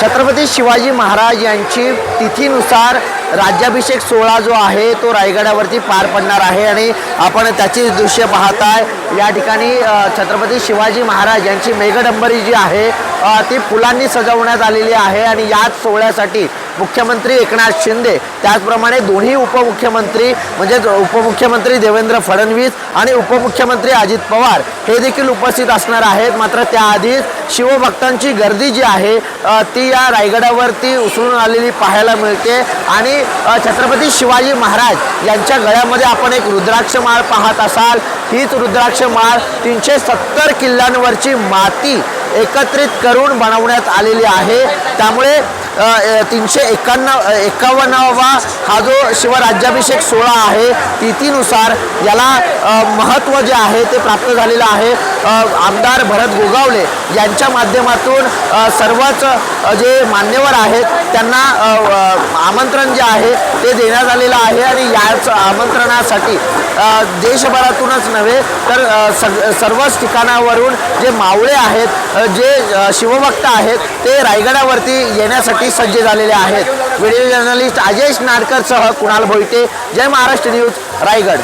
छत्रपती शिवाजी महाराज यांची तिथीनुसार राज्याभिषेक सोहळा जो आहे तो रायगडावरती पार पडणार आहे आणि आपण त्याची दृश्य पाहताय. या ठिकाणी छत्रपती शिवाजी महाराज यांची मेघडंबरी जी आहे ती फुलांनी सजवण्यात आलेली आहे आणि याच सोहळ्यासाठी मुख्यमंत्री एकनाथ शिंदे त्याचप्रमाणे दोन्ही उपमुख्यमंत्री म्हणजेच उपमुख्यमंत्री देवेंद्र फडणवीस आणि उपमुख्यमंत्री अजित पवार हे देखील उपस्थित असणार आहेत. मात्र त्याआधीच शिवभक्तांची गर्दी जी आहे ती या रायगडावरती उसळून आलेली पाहायला मिळते. आणि छत्रपती शिवाजी महाराज यांच्या गळ्यामध्ये आपण एक रुद्राक्ष माळ पाहत असाल. हीच रुद्राक्ष माळ तीनशे सत्तर किल्ल्यांवरची माती एकत्रित करून बनवण्यात आलेली आहे. त्यामुळे तीनशे एकाण्णव एकावन्नावा हा जो शिवराज्याभिषेक सोहळा आहे तिथीनुसार याला महत्त्व जे आहे ते प्राप्त झालेलं आहे. आमदार भरत गोगावले यांच्या माध्यमातून सर्वच जे मान्यवर आहेत त्यांना आमंत्रण जे आहे ते देण्यात आलेलं आहे आणि याच आमंत्रणासाठी देशभरातूनच नव्हे तर सग सर्वच ठिकाणावरून जे मावळे आहेत जे शिवभक्त आहेत ते रायगडावरती येण्यासाठी सज्ज झालेले आहेत. व्हिडिओ जर्नलिस्ट अजयश नाडकरसह कुणाल भोईटे. जय महाराष्ट्र न्यूज रायगड.